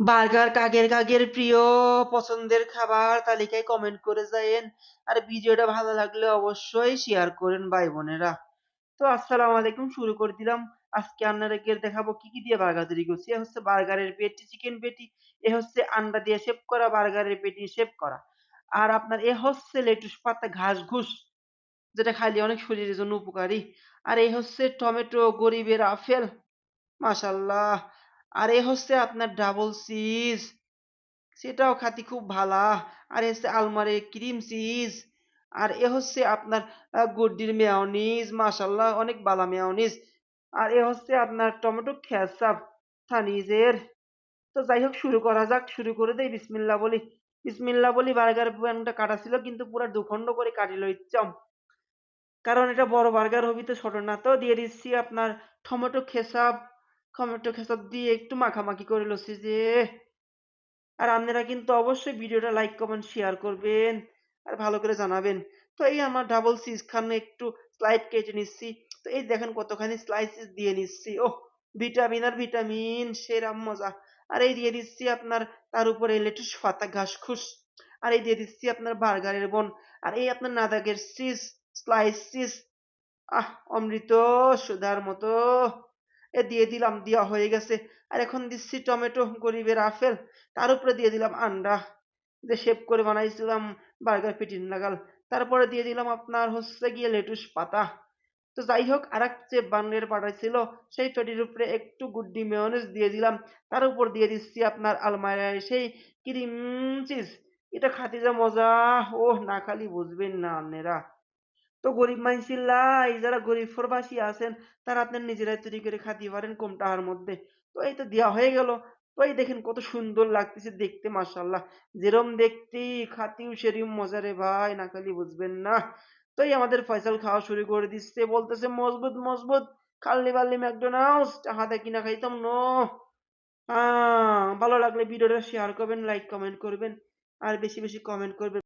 Burger কাকের কাকের প্রিয় পছন্দের খাবার তালিকায় কমেন্ট করে যায়েন। আর ভিডিওটা ভালো লাগলে অবশ্যই শেয়ার করেন ভাই বোনেরা। তো আসসালামু আলাইকুম, শুরু করে দিলাম। আজকে আপনাদেরকে দেখাবো কি কি দিয়ে বার্গার তৈরি করছি। এ হচ্ছে বার্গারের পেটি চিকেন পেটি, এ হচ্ছে আন্ডা দিয়ে শেপ করা, বার্গারের পেটি শেপ করা। আর আপনার এ হচ্ছে লেটুস পাতা, ঘাস, ঘুষ, যেটা খাইলে অনেক শরীরের জন্য উপকারী। আর এই হচ্ছে টমেটো, গরিবের আপেল, মাশাল্লাহ। আর এ হচ্ছে আপনার ডাবল চিজ সেটাও খাতি খুব ভালা। আর এ হচ্ছে আলমারি ক্রিম চিজ আর এ হচ্ছে আপনার গুড্ডির মেয়নিজ মাশাল্লাহ, অনেক বালা মেয়নিজ আর এ হচ্ছে আপনার টমেটো খেসাপ থানিজের। তো যাই হোক, শুরু করা যাক। শুরু করে দেই বিসমিল্লাহ বলি। বিসমিল্লাহ বলি, বার্গার প্যানটা কাটা ছিল, কিন্তু পুরো দুখণ্ড করে কাটিল ইচ্ছাম কারণ এটা বড় বার্গার হবি তো ছোট না। তো দিয়ে দিচ্ছি আপনার টমেটো খেসাপ টমেটো খেসাপ দিয়ে একটু মাখামাখি করে লচ্ছি যে। আর আপনারা কিন্তু অবশ্যই ভিডিওটা লাইক কমেন্ট শেয়ার করবেন। আর ভালো করে জানাবেন। তো এই আমার ডাবল চিজ খানে, একটু স্লাইড কেটে নিচ্ছি। তো এই দেখেন কতখানি স্লাইসেস দিয়ে নিচ্ছি। ও ভিটামিন আর ভিটামিন সেরাম মজা। আর এই দিয়ে দিচ্ছি আপনার, তার উপরে লেটুস পাতা ঘাস খুস আর এই দিয়ে দিচ্ছি আপনার বার্গারের বন আর এই আপনার নাদাগের চিজ স্লাইস চিজ আহ, অমৃত সুধার মতো। দিয়ে দিলাম, দেওয়া হয়ে গেছে। আর এখন দিচ্ছি টমেটো, গরিবের আপেল, তার উপরে দিয়ে দিলাম আন্ডা। যে শেপ করে বানাইছিলাম বার্গার পিটির নাগাল তারপরে দিয়ে দিলাম আপনার হচ্ছে গিয়ে লেটুস পাতা। তো যাই হোক আর এক যে বানের পাঠাইছিল সেই পেটির উপরে একটু গুড্ডি মেয়নিজ দিয়ে দিলাম। তার উপর দিয়ে দিচ্ছি আপনার আলমারির সেই ক্রিম চিজ এটা খাতে যা মজা ও না খালি বুঝবেন না আপনারা তো গরিব মাইসিল্লা এই যারা গরিব প্রবাসী আছেন, তারা আপনার নিজেরাই তৈরি করে খাতে পারেন কম টাকার মধ্যে। তো এই তো দেওয়া হয়ে গেল। তো এই দেখেন কত সুন্দর লাগতেছে দেখতে মাশাল্লাহ যেরম দেখতে, খাতিও সেরম মজা রে ভাই, না খালি বুঝবেন না। তো এই আমাদের ফয়সাল খাওয়া শুরু করে দিচ্ছে, বলতেছে, মজবুত মজবুত, খাল্লি বাল্লি ম্যাকডোনাল্ডস হাতে কিনা খাইতাম নো। ভালো লাগলে ভিডিওটা শেয়ার করবেন, লাইক, কমেন্ট করবেন, আর বেশি বেশি কমেন্ট করবেন।